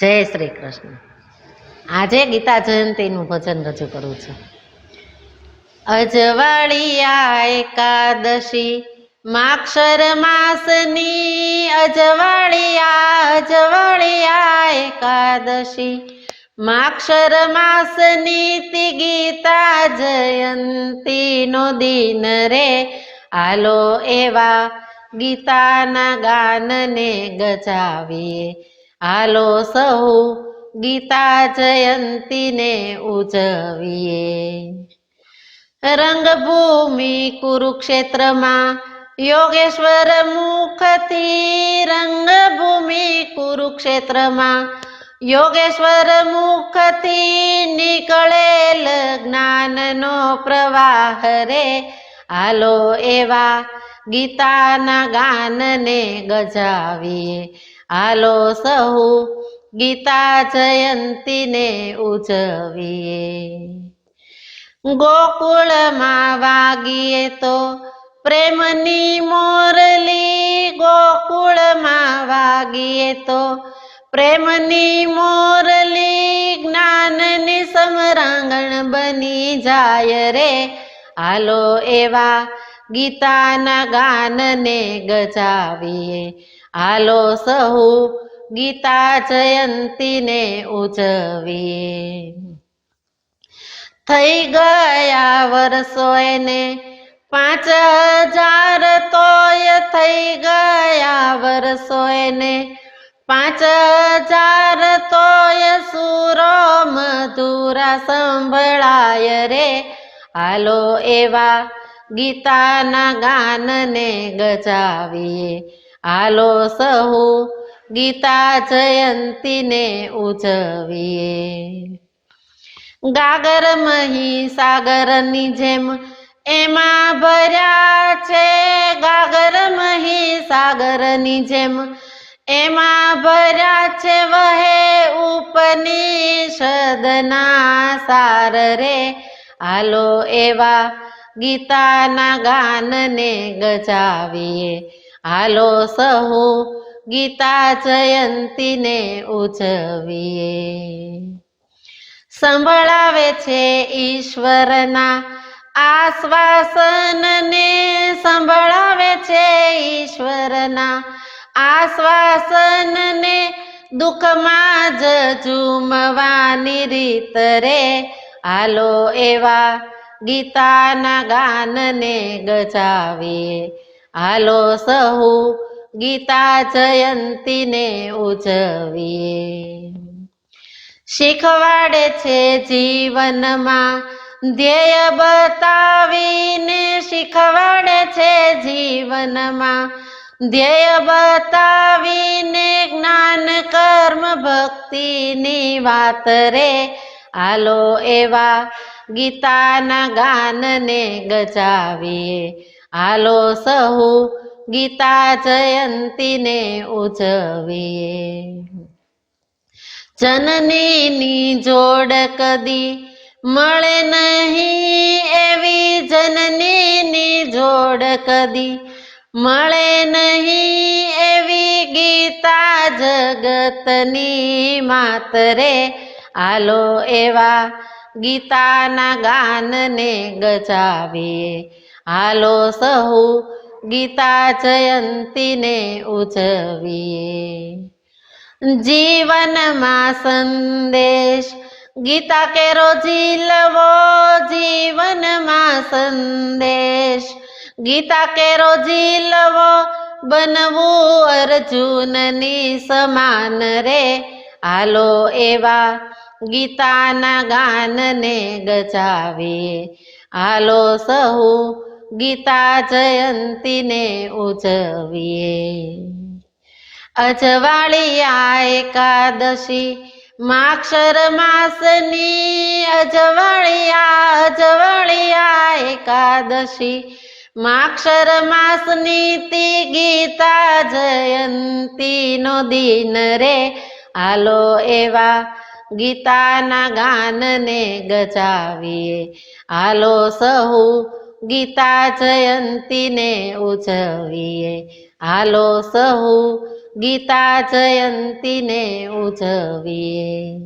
જય શ્રી કૃષ્ણ. આજે ગીતા જયંતીનું ભજન રજૂ કરું છું. અજવાળિયા એકાદશી, માક્ષર માસની અજવાળિયા અજવાળિયા એકાદશી, માક્ષર માસની તિ ગીતા જયંતીનો દિન રે. આલો એવા ગીતાના ગાનને ગજાવીએ. હાલો સૌ ગીતા જયંતીને ઉજવીએ. રંગભૂમિ કુરુક્ષેત્રમાં યોગેશ્વર મુખથી રંગભૂમિ કુરુક્ષેત્રમાં યોગેશ્વર મુખથી નીકળેલ જ્ઞાનનો પ્રવાહ રે. હાલો એવા ગીતાના ગાનને ગજાવીએ. હાલો સહુ ગીતા જયંતીને ઉજવીએ. ગોકુળમાં વાગીએ તો પ્રેમની મોરલી ગોકુળમાં વાગીએ તો પ્રેમની મોરલી જ્ઞાનની સમરાંગણ બની જાય રે. હાલો એવા ગીતાના ગાનને ગજાવીએ. હાલો સહુ ગીતા જયંતીને ઉજવીએ. થઈ ગયા વર્ષો એને પાંચ હજાર તોય થઈ ગયા વર્ષો એને પાંચ હજાર તોય સુરો મધુરા સંભળાય રે. હાલો એવા ગીતાના ગાનને ગજાવીએ. હાલો સહુ ગીતા જયંતીને ઉજવીએ. ગાગર મહી સાગરની જેમ એમાં ભર્યા છે ગાગર મહી સાગરની જેમ એમાં ભર્યા છે વહે ઉપનિષદના સાર રે. હાલો એવા ગીતાના ગાનને ગજાવીએ. હાલો સહુ ગીતા જયંતીને ઉજવીએ. સંભળાવે છે ઈશ્વરના આશ્વાસનને. સંભળાવે છે ઈશ્વરના આશ્વાસનને. દુઃખમાં જ ઝૂમવાની રીત રે. હાલો એવા ગીતાના ગાનને ગજાવીએ. હાલો સહુ ગીતા જયંતીને ઉજવીએ. શીખવાડે છે જીવનમાં ધ્યેય બતાવીને શીખવાડે છે જીવનમાં ધ્યેય બતાવીને જ્ઞાન કર્મ ભક્તિની વાત રે. હાલો એવા ગીતાના ગાનને ગજાવીએ. હાલો સહુ ગીતા જયંતીને ઉજવીએ. જનનીની જોડ કદી મળે નહીં એવી જનનીની જોડ કદી મળે નહીં એવી ગીતા જગતની માતરે. હાલો એવા ગીતાના ગાનને ગજાવીએ. હાલો સહુ ગીતા જયંતીને ઉજવીએ. જીવનમાં સંદેશ, ગીતા કેરો ઝીલવો જીવનમાં સંદેશ, ગીતા કેરો ઝીલવો બનવું અર્જુનની સમાન રે. હાલો એવા ગીતાના ગાનને ગજાવીએ. હાલો સહુ ગીતા જયંતીને ઉજવીએ. અજવાળિયા એકાદશી માક્ષર માસની અજવાળિયા અજવાળિયા એકાદશી માક્ષર માસની તી ગીતા જયંતીનો દિન રે. હાલો એવા ગીતાના ગાનને ગજાવીએ. હાલો સહુ ગીતા જયંતીને ઉજવીએ. હાલો સહુ ગીતા જયંતીને ઉજવીએ.